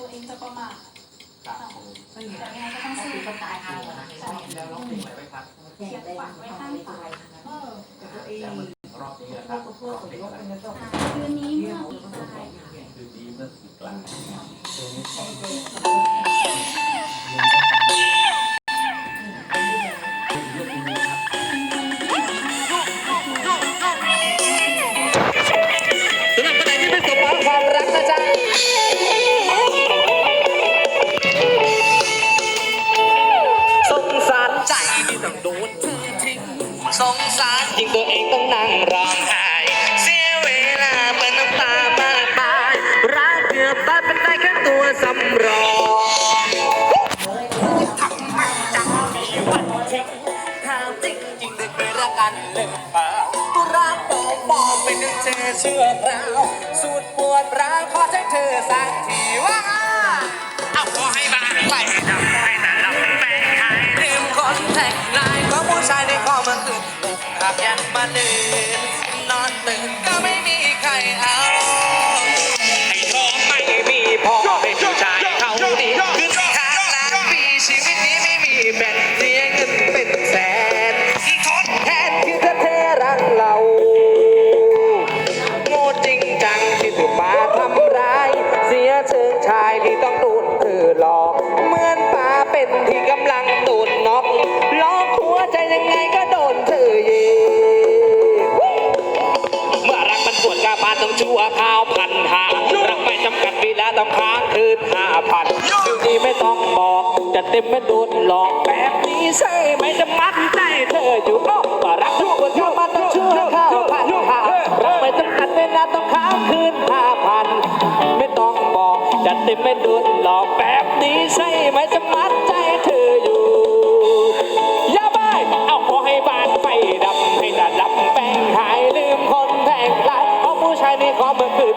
ตัวเองจะประมาทครับผมแต่ยังไงก็ต้องสู้ก็ตายเอาหมดนะแล้วร้องเพลงอะไรไว้ครับแข่งได้มันไม่ตายเออแล้วมันรอบนี้นะครับร้องเพลงอะไรคืนนี้เมื่อปีกลายคือดีเมื่อสุดกลาง เชื่อคราวสุดปวดร้าวขอใจเธอสักทีว่าเอาขอให้บ้านไปดำให้แต่ดำแป้งหายลืมคนแทงลายของผู้ชายในข้อมันตื่นตกขับยันมาเดินนอนตื่นก็ไม่มีใครอ่า ชายที่ต้องโดนเธอหลอก เหมือนปลาเป็นที่กำลังโดนน็อกล็อกหัวใจยังไงก็โดนเธอเย่เมื่อรักมันปวดกาบาลต้องชั่วข้าวพันหารักไม่จำกัดเวลาต้องค้างคืนห้าพันอยู่ดีไม่ต้องบอกจะเต็มไม่โดนหลอกแบบนี้ใช่ไหมจะมัดใจเธออยู่ก็ว่ารักทุกคนเข้ามาต้องชั่วข้าวพันหารักไม่จำกัดเวลาต้องค้างคืนห้าพัน บอกจะเต็มไม่โดนหลอกแบบนี้ใช่ไหมจะมัดใจเธออยู่ อย่าบ้าเอาขอให้บ้านไฟดับให้ดาดับแป้งหายลืมคนแทงลายเพราะผู้ชายในขอเมื่อคืน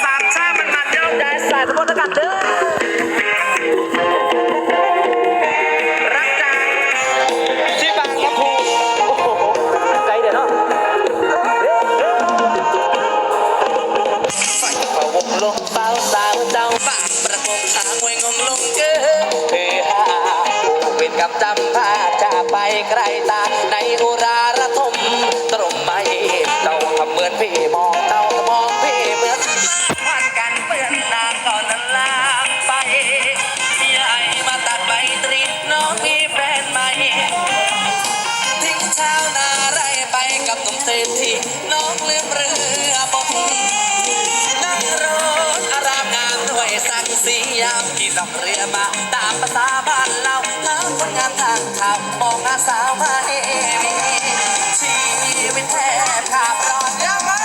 ดิมได้สายทุกคนกันเด้อรักจังที่บางลำพูโอ้โหไกลเดี๋ยวเนาะไฟเป่าวงลงเป้าสาวเจ้าบ้านประกงทางเวงงลงเกอเฮฮาเป็นกำจำพาจากไปไกลตา ระตามภาษาบ้านเราทั้งคนงานทางข่าวมองอาสาวมาเองชีวิตแทบขาดรอดยามา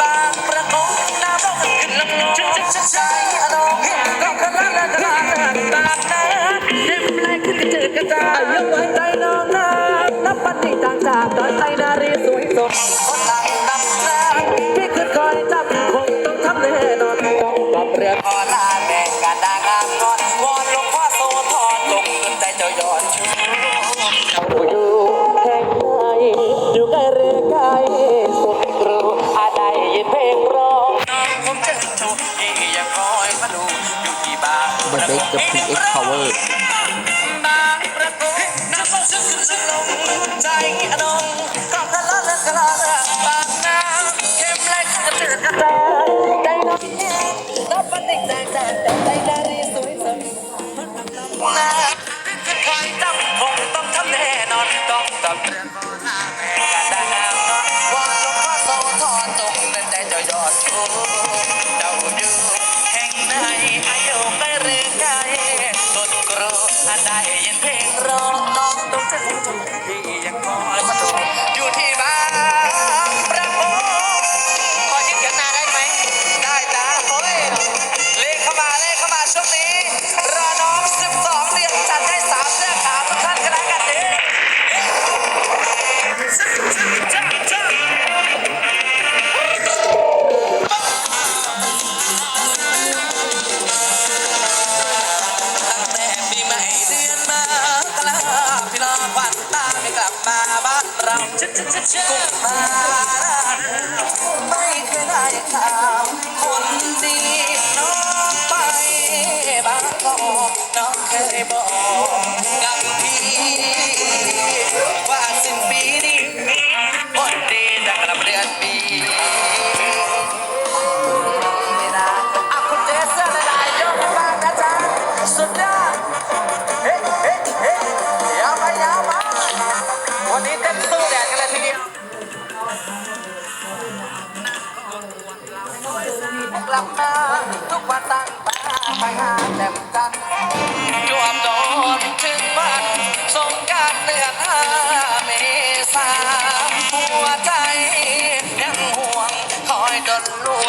บางประกงน้ำบ้องขึ้นลำลองใช้อารมณ์ก็คลังละดับตาหน้าเต็มไรขึ้นเจอกระจายยกไว้ใจน้องน้ำนับปันที่ต่างจากตอนใจนารีสวยสด power ยอด ไม่เคยได้ข่าวคนดีน้องไปบางกอน้องเคยบอกกับพี่ว่าสินปีนี้หดีแต่กลับเดือนปี หาทุกวันตั้งตาไปหาแต่กันจวบโดนถึงบ้านสงการเดือนห้าเมษาหัวใจยังห่วงคอยดนลูก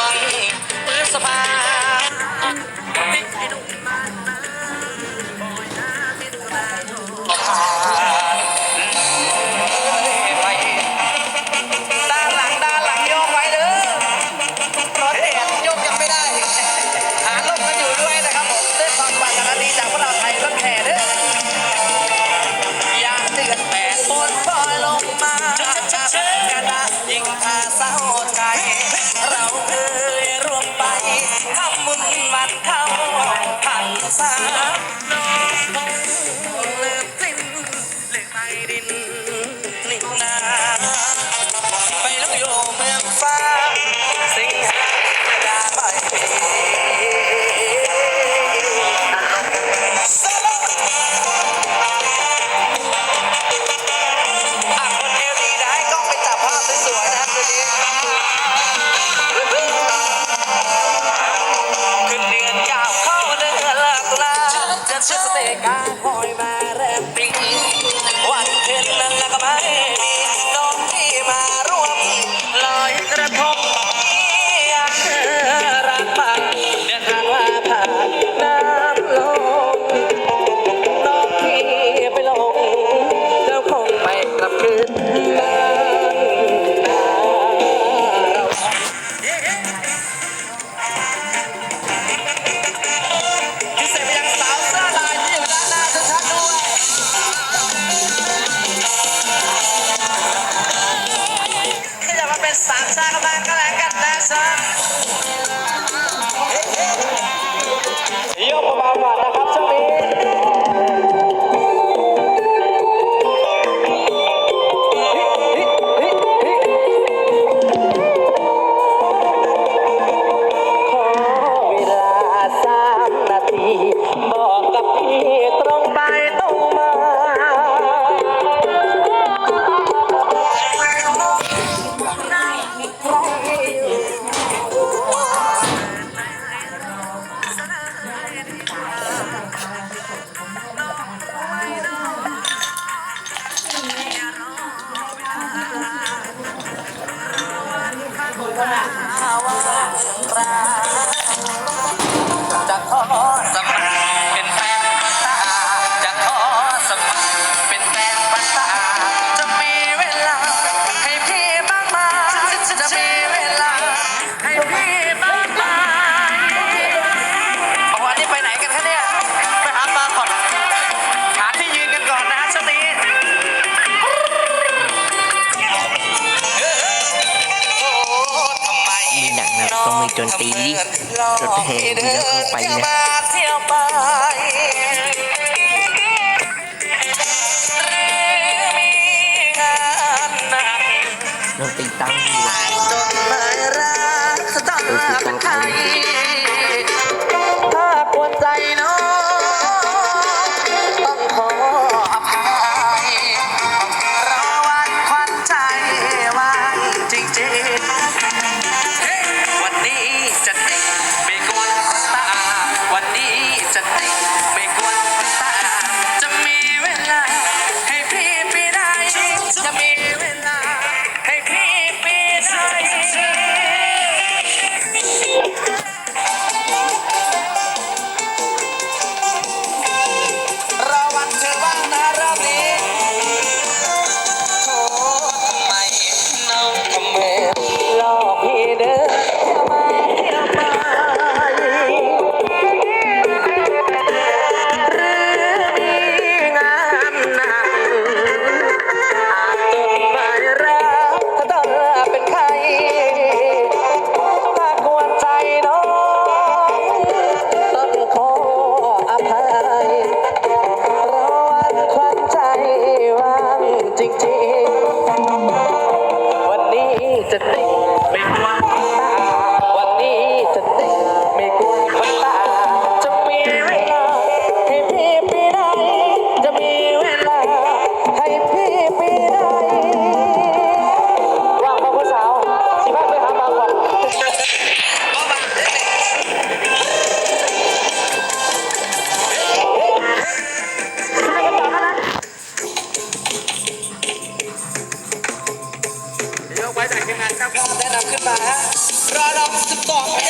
sa Có 好啊。 ต้องมีจนตีจนแหงแล้วเข้าไปนะดนติดตั้ง แนะนำขึ้นมาฮะระดับ12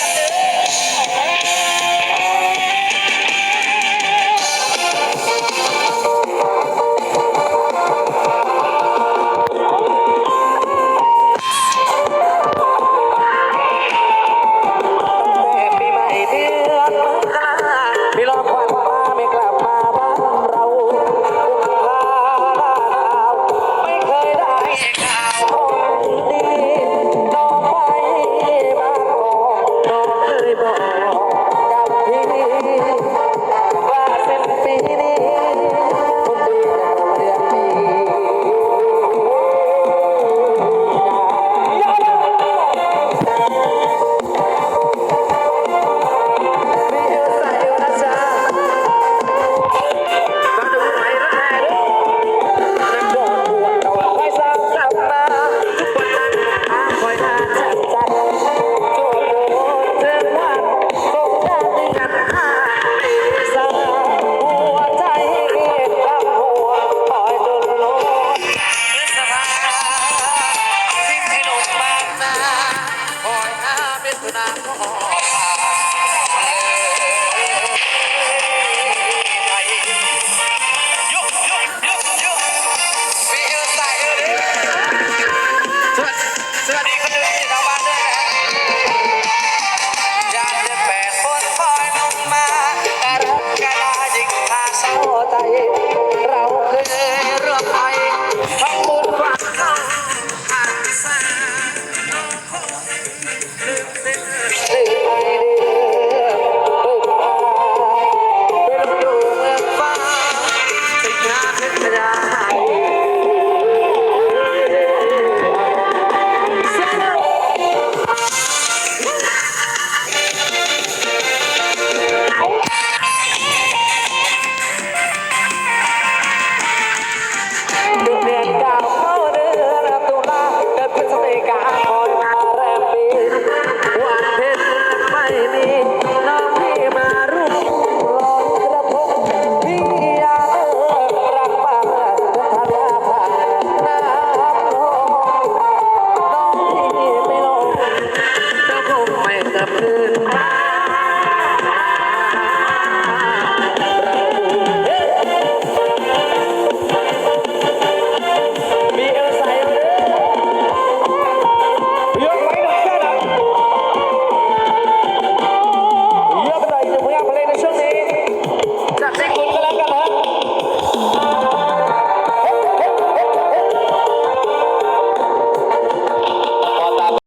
กับคลื่น